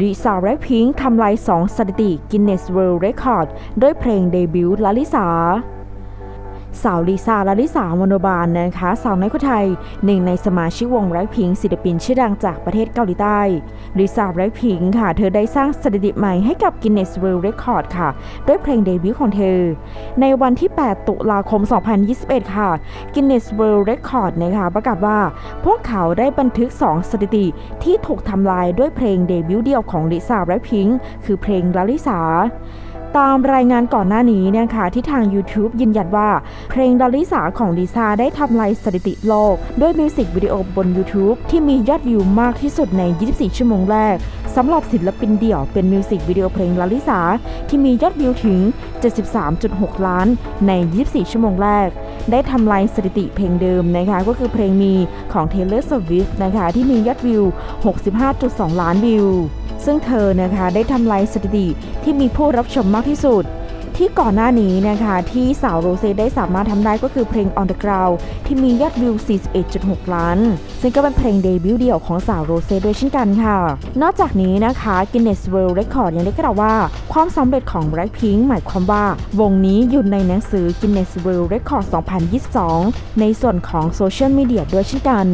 ลิซาแบล็คพิงค์ทำลาย2สถิติกินเนสเวิลด์เรคคอร์ดด้วยเพลงเดบิวต์ลาลิสา สาวลิซ่าลาลิสามโนบาลนะคะสาวน้อยคนไทยหนึ่งในสมาชิกวงแบล็คพิงศิลปินชื่อดังจากประเทศเกาหลีใต้ลิซ่าแบล็คพิงค่ะ เธอได้สร้างสถิติใหม่ให้กับ Guinness World Record ค่ะ ด้วยเพลงเดบิวต์ของเธอ ในวันที่ 8 ตุลาคม 2021 ค่ะ Guinness World Record นะคะประกาศว่า พวกเขาได้บันทึก 2 สถิติที่ถูกทำลายด้วยเพลงเดบิวต์เดียวของลิซ่าแบล็คพิงค์คือเพลงลาลิสา ตามรายงานก่อนหน้านี้เนะคะที่ทาง YouTube ยืนยันว่า เพลงดาลิสาของลิซ่าได้ทำลายสถิติโลก ด้วยมิวสิกวิดีโอบน YouTube ที่มียอดวิวมากที่สุดใน 24 ชั่วโมงแรกสำหรับศิลปินเดี่ยวเป็นมิวสิกวิดีโอเพลงลาลิสาที่มียอดวิวถึง 73.6 ล้านใน 24 ชั่วโมงแรก ได้ทำลายสถิติเพลงเดิมนะคะก็คือเพลงมีของ Taylor Swift นะคะที่มียอดวิว 65.2 ล้านวิว ซึ่งเธอนะคะได้ทำลายสถิติที่มีผู้รับชมมากที่สุด ที่ก่อนหน้านี้นะคะที่สาวโรเซ่ได้สามารถทำได้ก็คือเพลง On the Ground ที่มียอดวิว 41.6 ล้าน ซึ่งก็เป็นเพลงเดบิวต์เดี่ยวของสาวโรเซ่ด้วยเช่นกันค่ะ นอกจากนี้นะคะ Guinness World Record ยังได้กล่าวว่า ความสำเร็จของ Blackpink หมายความว่า วงนี้อยู่ในหนังสือ Guinness World Record 2022 ในส่วนของโซเชียลมีเดียด้วยเช่นกัน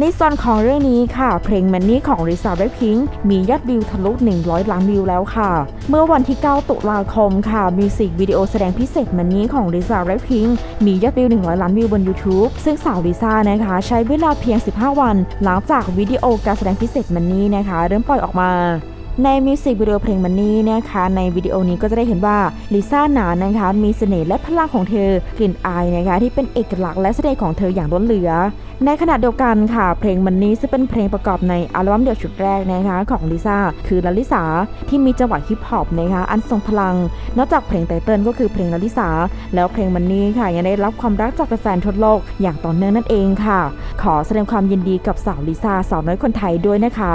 ในส่วนของเรื่องนี้ค่ะ เพลงมันนี่ของริซาเรพิงมียอดวิวทะลุ 100 ล้านวิวแล้วค่ะ เมื่อวันที่ 9 ตุลาคมค่ะมิวสิกวิดีโอแสดงพิเศษมันนี้ของริซาเรพิงมียอดวิว 100 ล้านวิวบน YouTube ซึ่งสาวลิซ่านะคะ ใช้เวลาเพียง 15 วัน หลังจากวิดีโอการแสดงพิเศษมันนี้นะคะ เริ่มปล่อยออกมา ในมิวสิกวิดีโอเพลงมันนี่นะคะในวิดีโอนี้ก็จะได้เห็นว่าลิซ่าหนานะคะมีเสน่ห์และพลังของเธอกลิ่นอายนะคะที่เป็นเอกลักษณ์และเสน่ห์ของเธออย่างล้นเหลือ ในขณะเดียวกันค่ะ เพลงมันนี้ซึ่งเป็นเพลงประกอบในอัลบั้มเดี่ยวชุดแรกนะคะของลิซ่าคือลาลิสาที่มีจังหวะฮิปฮอปนะคะอันทรงพลัง นอกจากเพลงไตเติลก็คือเพลงลาลิสาแล้วเพลงมันนี้ค่ะยังได้รับความรักจากแฟนๆทั่วโลกอย่างต่อเนื่องนั่นเองค่ะ ขอแสดงความยินดีกับสาวลิซ่าสาวน้อยคนไทยด้วยนะคะ